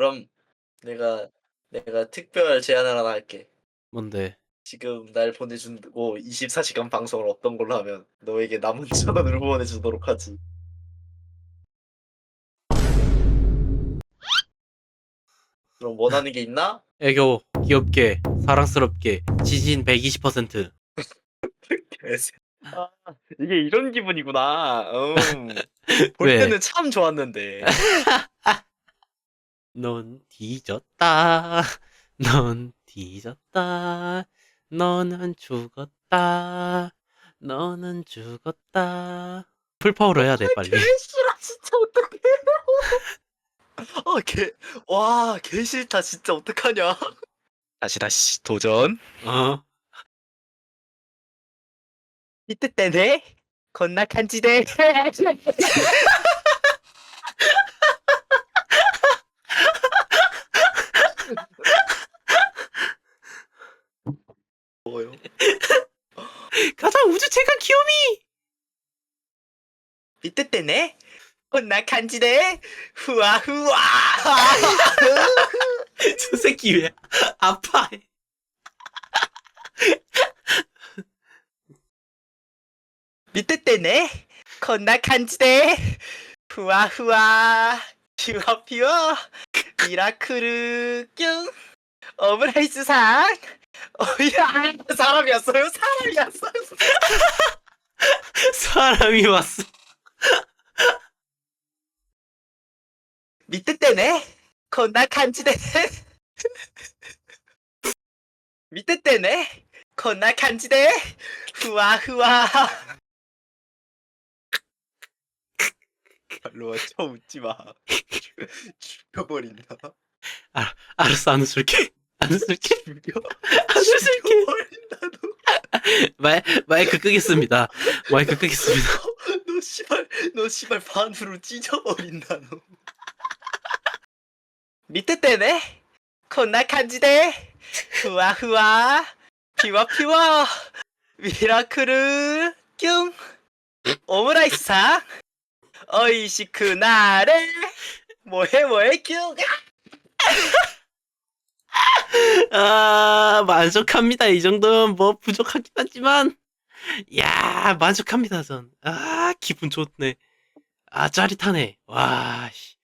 그럼 내가 내가 특별 제안 하나 할게. 뭔데? 지금 날 보내준고 24시간 방송을 어떤 걸로 하면 너에게 남은 천 원을 후원해주도록 하지. 그럼 원하는 게 있나? 애교 귀엽게 사랑스럽게 지진 120% 개새. 아, 이게 이런 기분이구나. 음. 볼 왜? 때는 참 좋았는데. 넌 뒤졌다 넌 뒤졌다 너는 죽었다 너는 죽었다 풀파워로 해야 돼 빨리 개 싫어 진짜 어떡해. 아, 개, 와, 개 싫다 진짜 어떡하냐. 다시 다시 도전. 어 이때 때네 건나 간지대. 뭐요? 가자 우주 최강 귀요미 이때 때네 건나 간지대. 후아 후아. 저 새끼 왜 아파해 밑에 때네 건나 간지대. 후아 후아. 피와 피와. 미라클을 뀨. 오므라이스 상. 어야 사람이었어요 사람이었어요. 사람이 왔어 밑에 때네 건나 간지대. 밑에 때네 건나 간지대. 후아 후아. 발로와 쳐 웃지 마. 죽여버린다. 알았어 안 웃을게 안 죽여. 안 죽여버린다 너. 마, 마이크 끄겠습니다 마이크 끄겠습니다 너 씨발 너 씨발 반으로 찢어버린다 너. 밑에 때네 건나 간지대. 후아 후아. 피와 피와. 미라클을 뀨. 오므라이스 상. 어이시 그날에 뭐해 뭐해 뀨. 아 만족합니다. 이 정도면 뭐 부족하긴 하지만. 야 만족합니다 전 아 기분 좋네. 아 짜릿하네. 와 씨